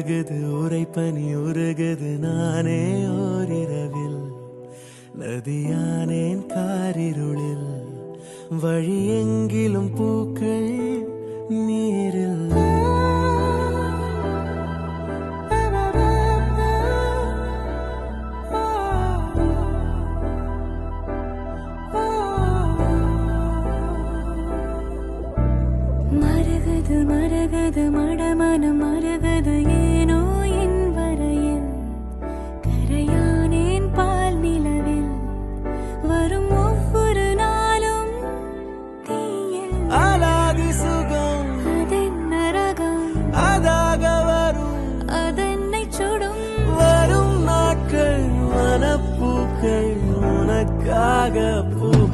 உருகுது உரைப்பனி உருகுது நானே ஓரிரவில். நதியானேன் காரிருளில் வழி எங்கிலும் பூக்கள் நீரில். மருகது மருகது மடமனம் மருகது Que una caga, pum.